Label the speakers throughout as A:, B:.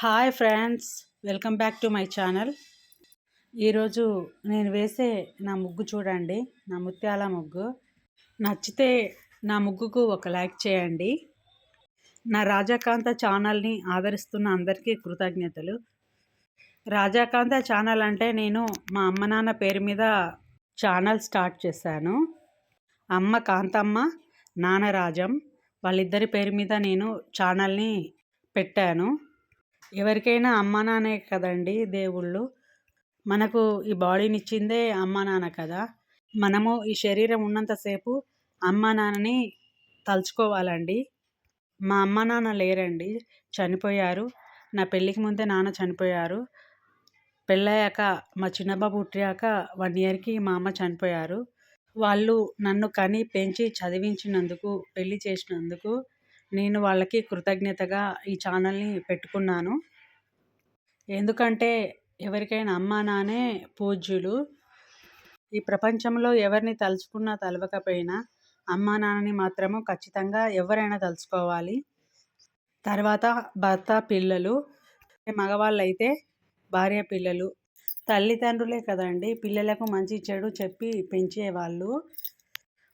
A: Hi friends welcome back to my channel. ఈరోజు నేను వేసే నా ముగ్గు చూడండి నా ముత్యాల ముగ్గు. నచ్చితే నా ముగ్గుకు ఒక లైక్ చేయండి. నా రాజాకాంత ఛానల్ని ఆదరిస్తున్న అందరికీ కృతజ్ఞతలు. రాజాకాంత ఛానల్ అంటే నేను మా అమ్మ నాన్న పేరు మీద ఛానల్ స్టార్ట్ చేశాను. అమ్మ కాంతమ్మ నాన్న రాజం వాళ్ళిద్దరి పేరు మీద నేను ఛానల్ని పెట్టాను. ఎవరికైనా అమ్మ నాన్నే కదండి దేవుళ్ళు. మనకు ఈ బాడీని ఇచ్చిందే అమ్మ నాన్న కదా. మనము ఈ శరీరం ఉన్నంతసేపు అమ్మ నాన్నని తలుచుకోవాలండి. మా అమ్మ నాన్న లేరండి. చనిపోయారు. నా పెళ్ళికి ముందే నాన్న చనిపోయారు. పెళ్ళయ్యాక మా చిన్నబాబు పుట్టాక వన్ ఇయర్కి మా అమ్మ చనిపోయారు. వాళ్ళు నన్ను కని పెంచి చదివించినందుకు పెళ్ళి చేసినందుకు నేను వాళ్ళకి కృతజ్ఞతగా ఈ ఛానల్ని పెట్టుకున్నాను. ఎందుకంటే ఎవరికైనా అమ్మా నానే పూజ్యులు. ఈ ప్రపంచంలో ఎవరిని తలుచుకున్నా తలవకపోయినా అమ్మా నాన్నని మాత్రము ఖచ్చితంగా ఎవరైనా తలుచుకోవాలి. తర్వాత భర్త పిల్లలు మగవాళ్ళైతే భార్య పిల్లలు. తల్లిదండ్రులే కదండి పిల్లలకు మంచి చెడు చెప్పి పెంచేవాళ్ళు.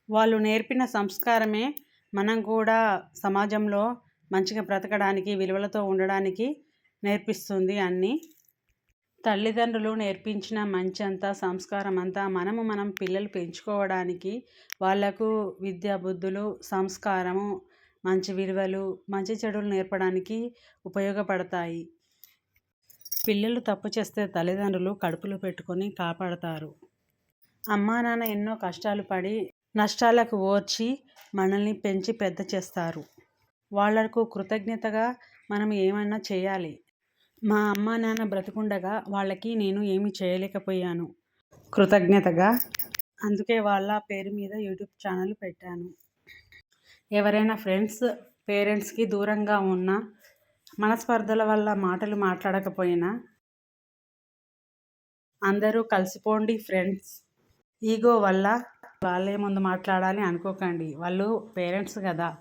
A: వాళ్ళు నేర్పిన సంస్కారమే మనం కూడా సమాజంలో మంచిగా బ్రతకడానికి విలువలతో ఉండడానికి నేర్పిస్తుంది అన్నీ. తల్లిదండ్రులు నేర్పించిన మంచి అంతా సంస్కారం అంతా మనము మనం పిల్లలు పెంచుకోవడానికి వాళ్ళకు విద్యా బుద్ధులు సంస్కారము మంచి విలువలు మంచి చెడులు నేర్పడానికి ఉపయోగపడతాయి. పిల్లలు తప్పు చేస్తే తల్లిదండ్రులు కడుపులు పెట్టుకొని కాపాడతారు. అమ్మా నాన్న ఎన్నో కష్టాలు పడి నష్టాలకు ఓర్చి మనల్ని పెంచి పెద్ద చేస్తారు. వాళ్ళకు కృతజ్ఞతగా మనం ఏమైనా చేయాలి. మా అమ్మ నాన్న బ్రతికుండగా వాళ్ళకి నేను ఏమి చేయలేకపోయాను. కృతజ్ఞతగా. అందుకే వాళ్ళ పేరు మీద యూట్యూబ్ ఛానల్ పెట్టాను. ఎవరైనా ఫ్రెండ్స్ పేరెంట్స్కి దూరంగా ఉన్న మనస్పర్ధల వల్ల మాటలు మాట్లాడకపోయినా అందరూ కలిసిపోండి ఫ్రెండ్స్. ఈగో వల్ల వాళ్ళే ముందు మాట్లాడాలి అనుకోకండి. వాళ్ళు పేరెంట్స్ కదా.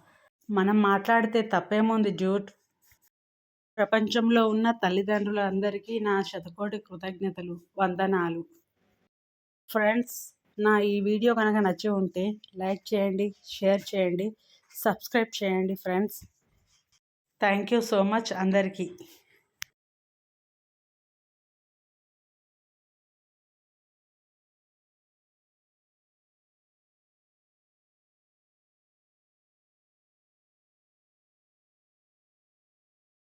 A: మనం మాట్లాడితే తప్పేముంది జూట్? ప్రపంచంలో ఉన్న తల్లిదండ్రులందరికీ నా శతకోటి కృతజ్ఞతలు వందనాలు. ఫ్రెండ్స్ నా ఈ వీడియో కనుక నచ్చి ఉంటే లైక్ చేయండి షేర్ చేయండి సబ్స్క్రైబ్ చేయండి friends. Thank you so much అందరికీ.